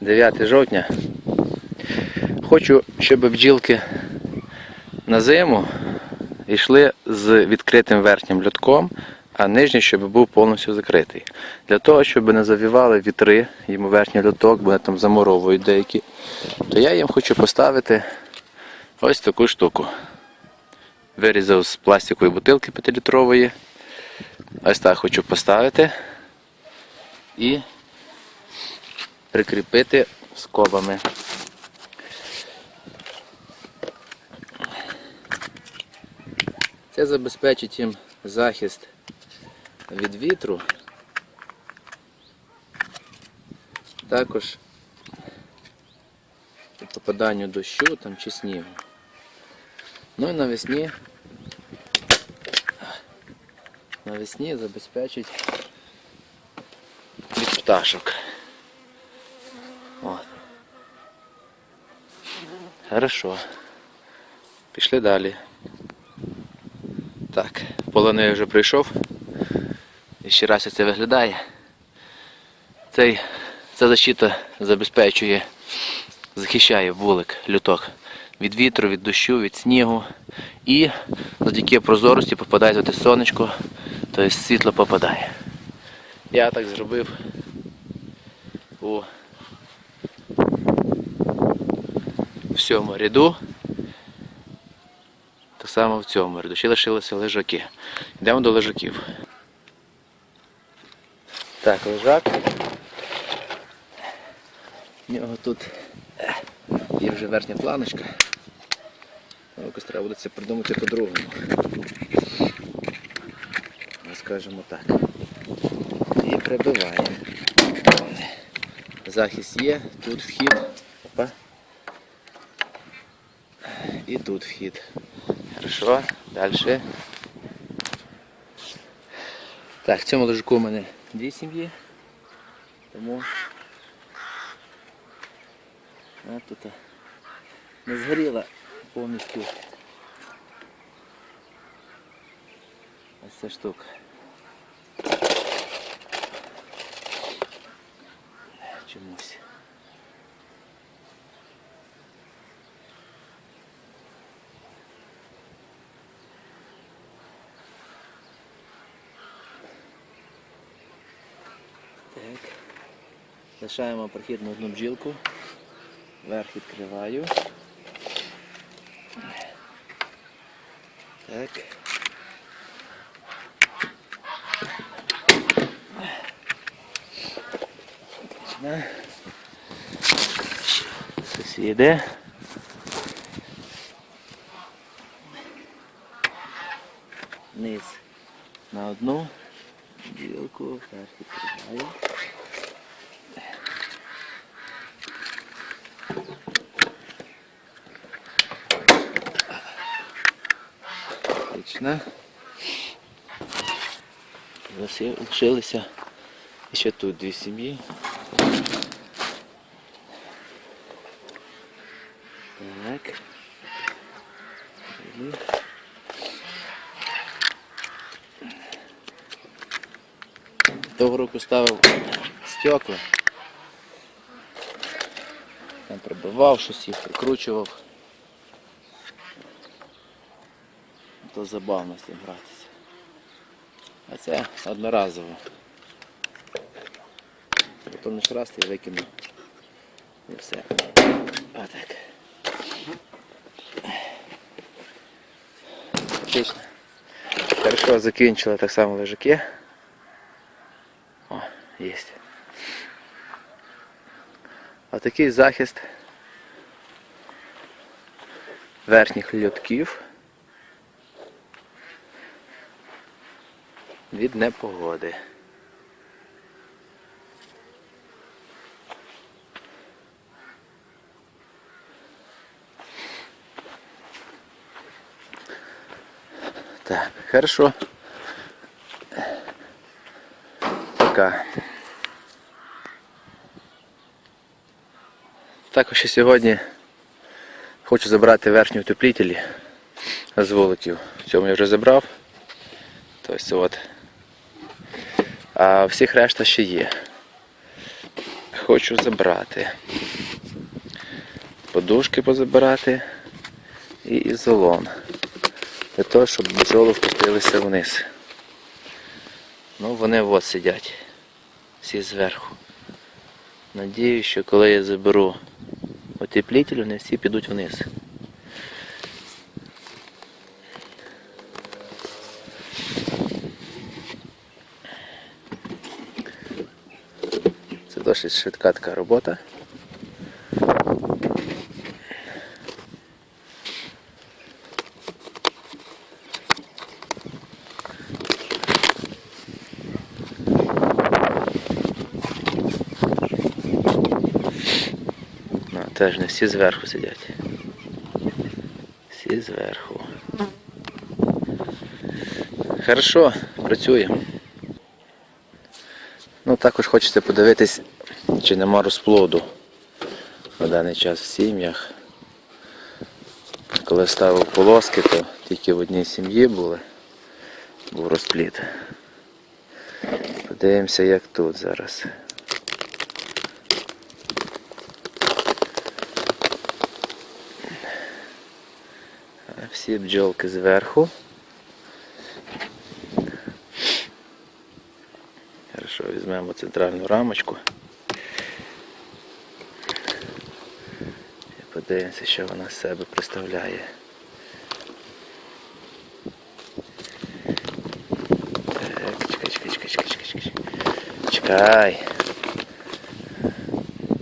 9 жовтня. Хочу, щоб бджілки на зиму йшли з відкритим верхнім льотком, а нижній, щоб був повністю закритий. Для того, щоб не завівали вітри, йому верхній льоток, бо вони там замуровують деякі, то я їм хочу поставити ось таку штуку. Вирізав з пластикової бутилки 5-літрової. Ось так хочу поставити і прикріпити скобами. Це забезпечить їм захист від вітру. Також попаданню дощу там, чи снігу. Ну і навесні навесні забезпечить від пташок. От. Хорошо. Пішли далі. Так, полонив вже прийшов. І ще раз це виглядає. Цей, ця защита забезпечує, захищає вулик, люток від вітру, від дощу, від снігу. І завдяки прозорості попадає туди сонечко, тобто світло попадає. Я так зробив у всьому ряду. Так само в цьому ряду. Ще лишилися лежаки. Йдемо до лежаків. Так, лежак. У нього тут е, є вже верхня планочка. Ну, Якось треба буде це придумати по-другому. Ну, Скажімо так. І прибиваємо. Захист є, тут вхід. Опа. І тут вхід. Хорошо, далі. Так, в цьому ложку у мене дві сім'ї. Тому а, тут а, не згоріла повністю ось ця штука. Чомусь. Лишаємо прохід на одну бджілку. Верх відкриваю. Так. Отлично. Сусіди. Низ на одну бджілку, верх відкриваю. Лиши- Лишилися ще тут дві сім'ї. Так. Того року ставив стекла. Там прибивав щось їх, прикручував. То забавно з цим гратися. А це одноразово. Потім лиш раз і викинув. І все. Отак. Отлично. Хорошо, закінчили так само лежаки. О, є. Отакий захист верхніх льотків від непогоди. Так, хорошо. Пока. Також ще сьогодні хочу забрати верхні утеплітелі з вуликів. Цьому я вже забрав. Тобто от. А всіх решта ще є. хочу забрати. Подушки позабирати і ізолон. Для того, щоб бджоли впустилися вниз. Ну, вони от сидять. Всі зверху. Надіюсь, що коли я заберу утеплитель, вони всі підуть вниз. Це досить швидка така робота. Ну, теж не всі зверху сидять. Всі зверху. Хорошо, працює. Ну, також хочеться подивитись, чи нема розплоду на даний час в сім'ях. Коли ставив полоски, то тільки в одній сім'ї були, був розплід. Подивимося, як тут зараз. Всі бджолки зверху. Хорошо, візьмемо центральну рамочку. І подивимося, що вона з себе представляє. Так, чекай, чекай, чекай, чекай, чекай, чекай.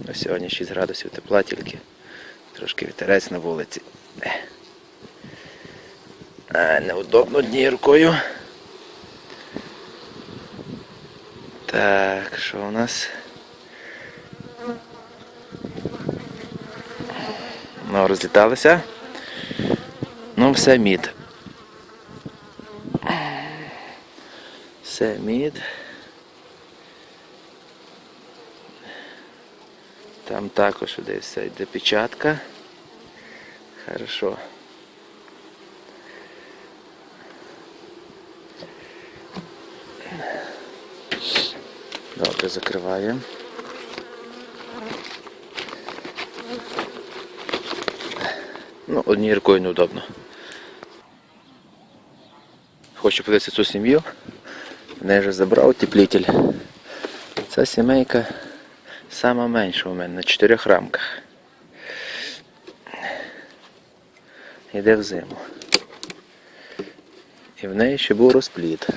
На сьогодні 6 градусів тепла тільки. Трошки вітерець на вулиці. А, неудобно однією рукою. Так, що у нас? Ну, розліталися. Ну, все мід. Все мід. Там також десь йде печатка. Хорошо. Закриваємо. Ну, однією рукою неудобно. Хочу подивитися цю сім'ю. Мене вже забрав утеплитель. Ця сімейка сама менша у мене на чотирьох рамках. Йде в зиму. І в неї ще був розплід.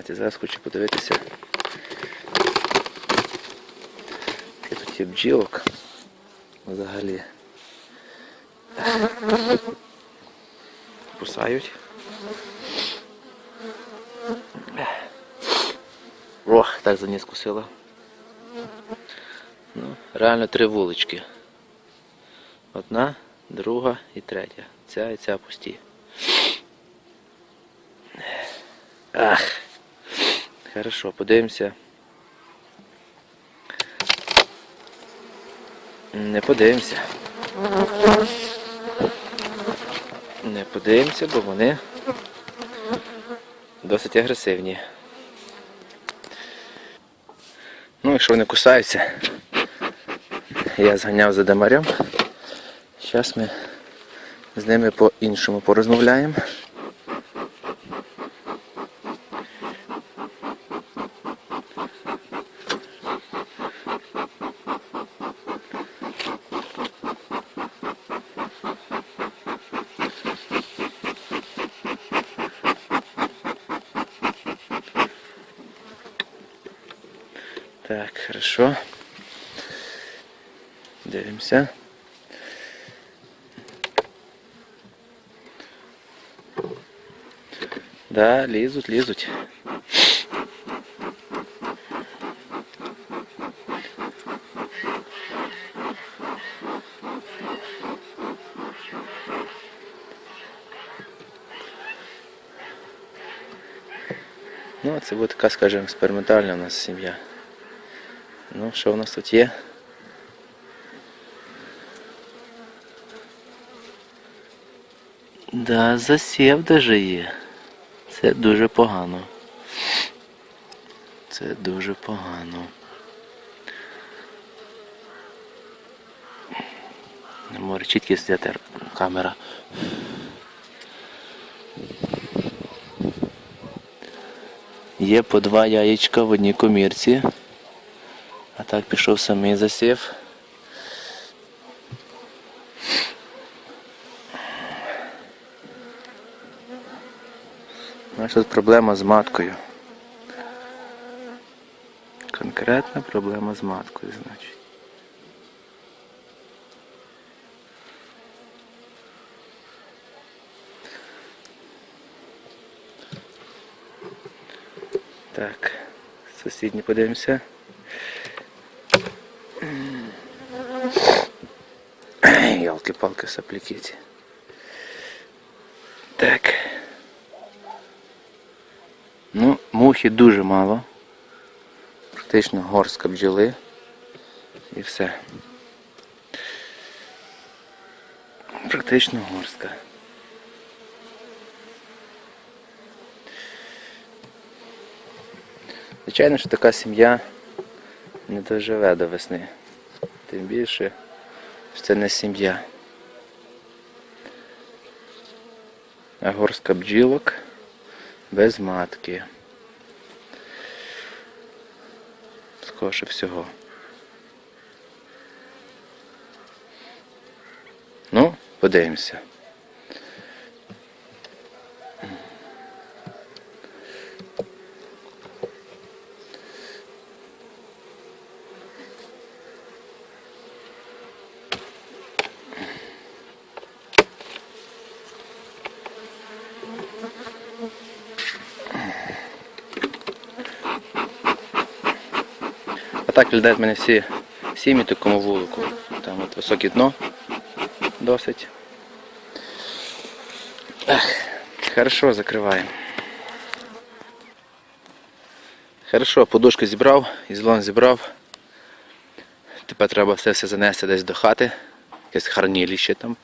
От зараз хочу подивитися. Які тут є бджілок взагалі. Кусають. Ох, так за ніс кусила. Ну, реально три вулички. Одна, друга і третя. Ця і ця пусті. Ах. Хорошо, подивимося. Не подивимося. Не подивимося, бо вони досить агресивні. Ну, якщо вони кусаються, я зганяв за демарем. Зараз ми з ними по-іншому порозмовляємо. Так, хорошо. Дивимося. Да, лізуть, лізуть. Ну, це буде така, скажімо, експериментальна у нас сім'я. Ну, що у нас тут є? Да, засів даже є. Це дуже погано. Це дуже погано. Не може чіткість взяти камера. Є по два яєчка в одній комірці. А так пішов самий засів. Нас тут проблема з маткою. Конкретна проблема з маткою, значить. Так, сусідні подивимося. Ялки-палки саплікіті. Так. Ну, мухи дуже мало. Практично горстка бджоли. І все. Практично горстка. Звичайно, що така сім'я не доживе до весни. Тим більше, що це не сім'я. А горстка бджілок без матки. Скорше всього. Ну, подивимося. Так виглядають в мене всі сім'ї такому вулику. Там от високе дно досить. Ех, хорошо, закриваємо. Хорошо, подушку зібрав, ізлон зібрав. Тепер треба все все занести десь до хати. Якесь харніліще там.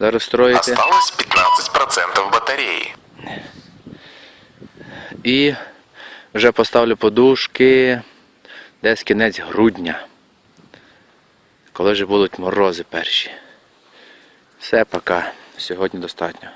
Зараз строїти. Осталось 15% батареи. І вже поставлю подушки десь кінець грудня. Коли вже будуть морози перші. Все, пока. Сьогодні достатньо.